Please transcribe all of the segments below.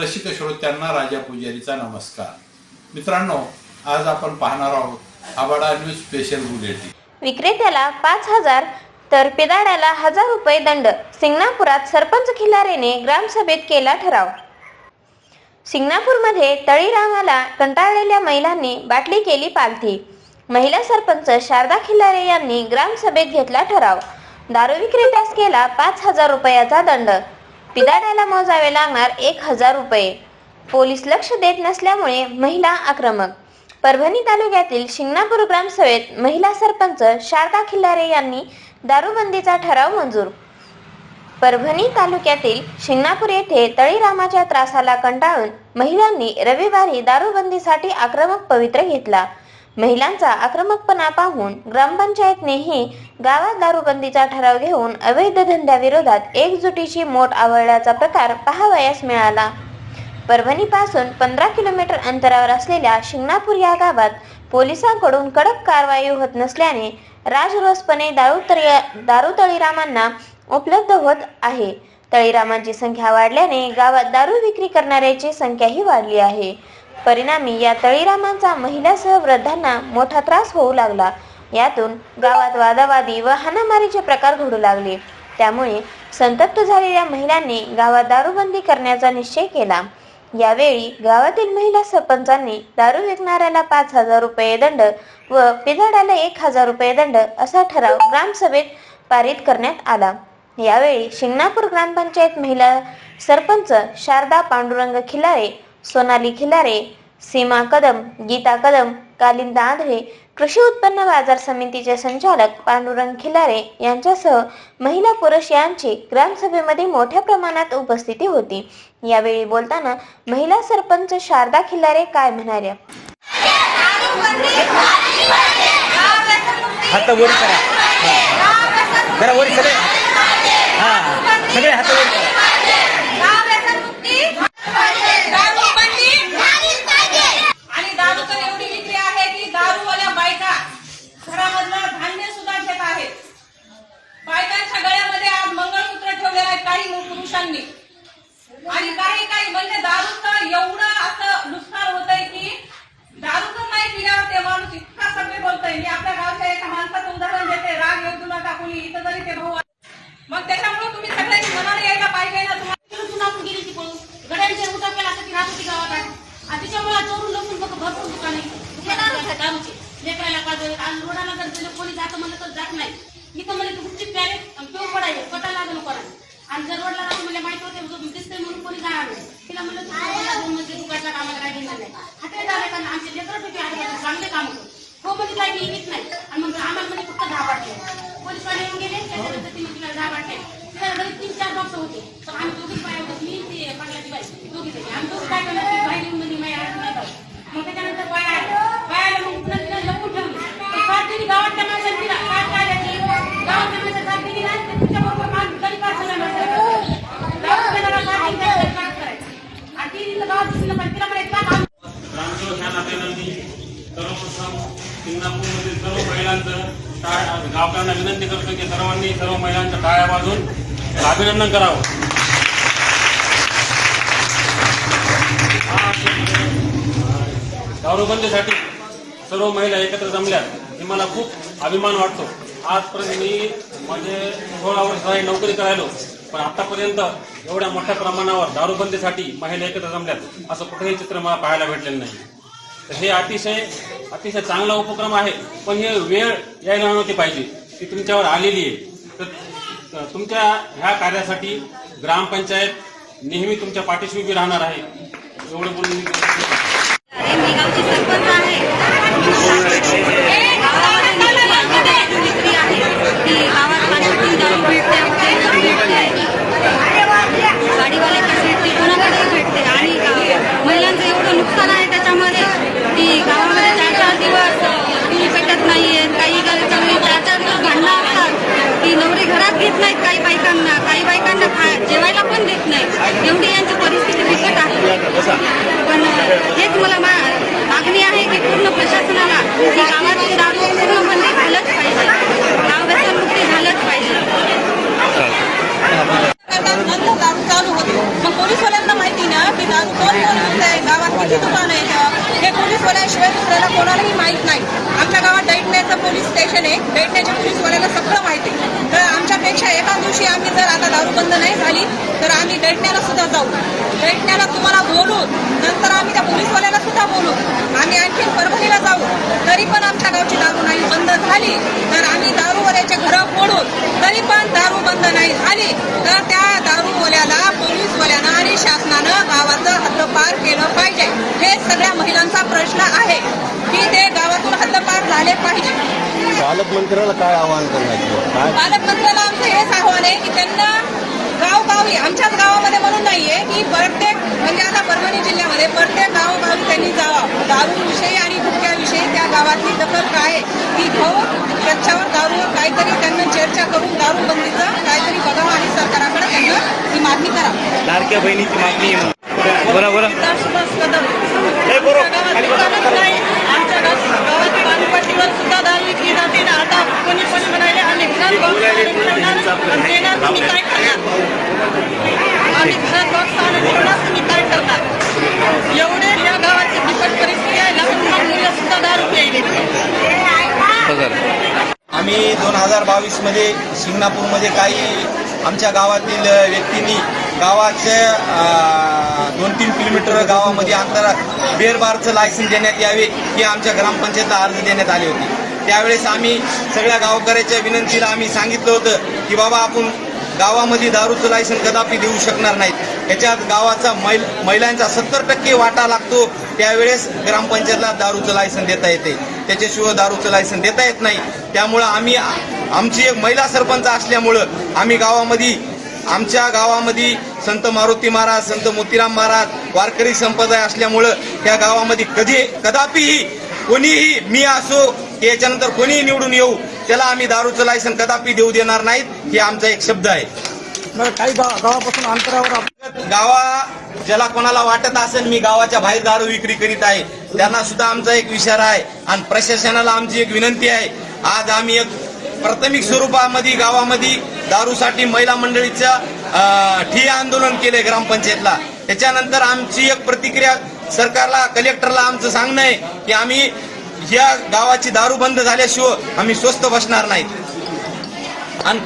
रसिक श्रोत्यांना राजा पुजारीचा नमस्कार. मित्रांनो आज आपण पाहणार आहोत आबाडा न्यूज स्पेशल बुलेटिन. विक्रेत्याला पाच हजार तर पिदाड्याला हजार रुपये दंड. सिंगणापुरात सरपंच खिलारेने ग्रामसभेत केला ठराव. सिंगणापूरमध्ये तळीरामाला कंटाळलेल्या महिलांनी बाटली केली पालथी. महिला सरपंच शारदा खिल्लारे यांनी ग्रामसभेत घेतला ठराव. दारू विक्रेत्यास केला पाच हजार रुपयाचा दंड. पिदाड्याला मोजावे लागणार एक हजार रुपये. पोलीस लक्ष देत नसल्यामुळे महिला आक्रमक. परभणी तालुक्यातील शिंगणापूर ग्रामसभेत महिला सरपंच शारदा खिल्लारे यांनी दारूबंदीचा ठराव मंजूर. परभणी तालुक्यातील शिंगणापूर येथे तळीरामाच्या त्रासाला कंटाळून महिलांनी रविवारी दारूबंदीसाठी आक्रमक पवित्र घेतला. महिलांचा आक्रमकपणा पाहून ग्रामपंचायतनेही गावात दारूबंदीचा ठराव घेऊन अवैध धंद्याविरोधात एकजुटीची मोठ आवळल्याचा प्रकार पाहावयास मिळाला. परभणीपासून पंधरा किलोमीटर अंतरावर असलेल्या शिंगणापूर या गावात पोलिसांकडून कडक कारवाई होत नसल्याने राजरोसपणे दारू तळी दारू तळीरामांना उपलब्ध होत आहे. तळीरामांची संख्या वाढल्याने गावात दारू विक्री करणाऱ्याची संख्याही वाढली आहे. परिणामी या तळीरामांचा महिलासह वृद्धांना मोठा त्रास होऊ लागला. यातून गावात वादावादी व हाणामारीचे प्रकार घडू लागले. त्यामुळे संतप्त झालेल्या महिलांनी गावात दारूबंदी करण्याचा निश्चय केला. यावेळी गावातील महिला सरपंचांनी दारू विकणाऱ्याला पाच हजार रुपये दंड व पिदाड्याला एक हजार रुपये दंड असा ठराव ग्रामसभेत पारित करण्यात आला. यावेळी शिंगणापूर ग्रामपंचायत महिला सरपंच शारदा पांडुरंग खिलारे सोनाली खिलारे सीमा कदम गीता कदम कालिंदा आंधळे कृषी उत्पन्न बाजार समितीचे संचालक पांडुरंग खिलारे यांच्यासह महिला पुरुष यांची ग्रामसभेमध्ये मोठ्या प्रमाणात उपस्थिती होती. यावेळी बोलताना महिला सरपंच शारदा खिलारे काय म्हणाल्या? हात वर करा. जरा वर सगळे सगळे हात वर करा आणि दारू तर एवढी विक्री आहे की दारूवाल्या बायका घरामधलं धान्य सुद्धा घेत आहेत बायकांच्या गळ्यामध्ये आज मंगळसूत्र ठेवले आहे काही आणि काही काही म्हणजे दारू एवढं असं नुकसान होतंय की दारू तर नाही पिल्यावर ते माणूस इतका सगळे बोलतोय. मी आपल्या गावच्या एका माणसाचं उदाहरण देते राग येऊ नका कोणी इथं जरी ते भाऊ आहे. मग त्याच्यामुळे तुम्ही सगळ्यांनी मनाने यायला पाहिजे ना तुम्हाला तिथून आपण गेली ती पळून गड्यांच्या उठा केला असं ती राहत होती गावात आहे. आणि तिच्यामुळे चोरून लपून बघ भरपूर दुकान आहे दारूची लेकराला पाहिजे आणि रोडाला जर तिला कोणी जातं म्हणलं तर जात नाही मी तर म्हणले तू गुपचीप प्यारे आणि पिऊन पडायचे पटायला लागलं कोणा आणि जर रोडला राहून मला माहीत होते जो दिसतंय म्हणून कोणी जाणार नाही तिला म्हणलं तू रोडला जाऊन म्हणजे तू काय कामाला काय घेणार नाही झाले आमचे लेकरं होते आजूबाजू चांगले काम होतं हो म्हणजे काही मी येत नाही आणि मग आम्हाला म्हणजे फक्त दहा वाटले पोलीस येऊन गेले त्याच्यानंतर तिने तिला दहा वाटले तिला घरी तीन चार बॉक्स होते तर आम्ही दोघी पाय होते मी ते पाटलाची दिवस दोघी आम्ही दोघी काय करणार ती बाई येऊन म्हणजे माझी अडचण नाही झाली. मग त्याच्यानंतर बाय आले बाय आले मग पुन्हा तिला लपून ठेवली तर फार तिने गावातल्या माणसाने तिला काय काय की गावातल्या माणसाने साथ दिली नाही तर तिच्याबरोबर माझं गरीब असलेल्या माणसाला दवाखान्याला पाठवून द्यायचं, काम करायचं. आणि ती तिला गावात दिसलं पण तिला म्हणे "का काम ग्रामसेवक ह्या नात्यानं मी सर्वप्रथम सिंगापूरमधील सर्व महिलांचं टाळ गावकऱ्यांना विनंती करतो की सर्वांनी सर्व महिलांच्या टाळ्या वाजून अभिनंदन करावं. दारूबंदीसाठी सर्व महिला एकत्र जमल्यात हे मला खूप अभिमान वाटतो. आजपर्यंत मी म्हणजे सोळा वर्ष नोकरी करायलो पण आतापर्यंत एवढ्या मोठ्या प्रमाणावर दारूबंदीसाठी महिला एकत्र जमल्यात असं कुठेही चित्र मला पाहायला भेटलेलं नाही. तर हे अतिशय अतिशय चांगला उपक्रम आहे पण हे वेळ यायला नव्हती पाहिजे. ती तुमच्यावर आलेली आहे. तर तुमच्या ह्या कार्यासाठी ग्रामपंचायत नेहमी तुमच्या पाठीशी उभी राहणार आहे. एवढं बोलून मी सरपंच आहे गावात पाण्याची दारू भेटते वगैरे दारू भेटते गाडीवाल्याच्या भेटते कोणाकडे भेटते आणि गा- महिलांचं एवढं नुकसान आहे त्याच्यामध्ये की गावामध्ये चार चार दिवस चूल पेटत नाहीये काही गावच्या वेळी चार चार दिवस भांडणं असतात की नवरे घरात घेत नाहीत काही बायकांना काही बायकांना खा जेवायला पण देत नाही एवढी यांची परिस्थिती बिकट आहे पण हेच मला मा- मागणी आहे की पूर्ण वाल्याला कोणालाही माहीत नाही. आमच्या गावात दैटण्याचं पोलीस स्टेशन आहे. दैटण्याच्या पोलीसवाल्याला सगळं माहिती आहे. तर आमच्यापेक्षा एका दिवशी आम्ही जर आता दारूबंद नाही झाली तर आम्ही दैटण्याला सुद्धा जाऊ. दैटण्याला तुम्हाला बोलू नंतर आम्ही त्या पोलीसवाल्याला सुद्धा बोलू. आम्ही आणखी परभणीला जाऊ. तरी पण आमच्या गावची दारू नाही बंद झाली तर आम्ही दारूवाल्याचे घरं फोडून तरी पण दारू बंद नाही झाली तर त्या दारूवाल्याला पोलीसवाल्यानं आणि शासनानं गावाचं हद्दपार केलं पाहिजे. हे सगळ्या महिलांचा प्रश्न आहे की ते गावातून हद्दपार झाले पाहिजे. पालकमंत्र्याला काय आवाहन करण्याचं? काय? पालकमंत्र्याला आमचं हेच आव्हान आहे की त्यांना गावगावी आमच्याच गावामध्ये म्हणून नाहीये की प्रत्येक म्हणजे आता परभणी जिल्ह्यामध्ये प्रत्येक गावोगावी त्यांनी जावं. दारूविषयी आणि गुटख्याविषयी त्या गावातली दखल काय आहे? ती घेऊन त्याच्यावर दारू काहीतरी त्यांना चर्चा करून दारूबंदीचं काहीतरी बघावं आणि सरकाराकडे त्यांना ही मागणी करावं. लाडक्या बहिणीची मागणी बरोबर. आमच्या गावात दुपट्टीवर सुद्धा दारू विकली जाते. ना आता कोणी कोणी म्हणाले आम्ही घरात बॉक्स आणून ठेवणार. देणार तुम्ही काय करणार आम्ही घरात बॉक्स आणून ठेवणार तुम्ही काय करणार? एवढे या गावाची बिकट परिस्थिती आहे. लहान लहान मुलं सुद्धा दारू प्यायले. आम्ही दोन हजार बावीसमध्ये शिंगणापूरमध्ये काही आमच्या गावातील व्यक्तींनी गावाचे दोन तीन किलोमीटर गावामध्ये अंतर बेरबारचं लायसन देण्यात यावे ही आमच्या ग्रामपंचायतला अर्ज देण्यात आले होते. त्यावेळेस आम्ही सगळ्या गावकऱ्याच्या विनंतीला आम्ही सांगितलं होतं की बाबा आपण गावामध्ये दारूचं लायसन कदापि देऊ शकणार नाहीत. याच्यात गावाचा मैल महिलांचा सत्तर टक्के वाटा लागतो. त्यावेळेस ग्रामपंचायतला दारूचं लायसन देता येते. त्याच्याशिवाय दारूचं लायसन देता येत नाही. त्यामुळं आम्ही आमची एक महिला सरपंच असल्यामुळं आम्ही गावामध्ये आमच्या गावामध्ये संत मारुती महाराज संत मोतीराम महाराज वारकरी संप्रदाय असल्यामुळं त्या गावामध्ये कधी कदापिही कोणीही मी असो की याच्यानंतर कोणीही निवडून येऊ त्याला आम्ही दारूचं लायसन कदापि देऊ देणार नाहीत हे आमचा एक शब्द आहे. काही गावापासून अंतरावर गावा ज्याला कोणाला वाटत असेल मी गावाच्या बाहेर दारू विक्री करीत आहे त्यांना सुद्धा आमचा एक विचार आहे आणि प्रशासनाला आमची एक विनंती आहे. आज आम्ही एक प्राथमिक स्वरूपामध्ये गावामध्ये दारूसाठी महिला मंडळीचं अं, आंदोलन केले ग्रामपंचायतला. त्याच्यानंतर आमची एक प्रतिक्रिया सरकारला कलेक्टरला आमचं सांगणं आहे की आम्ही या गावाची दारू बंद झाल्याशिवाय आम्ही स्वस्त बसणार नाहीत. आणि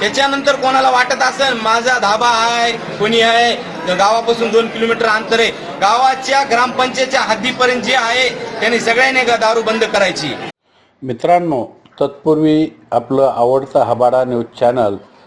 त्याच्यानंतर कोणाला वाटत असेल माझा धाबा आहे कोणी आहे तर गावापासून दोन किलोमीटर अंतर आहे. गावाच्या ग्रामपंचायतच्या हद्दीपर्यंत जे आहे त्यांनी सगळ्यांनी दारू बंद करायची. मित्रांनो तत्पूर्वी आपलं आवडतं हबाडा न्यूज चॅनल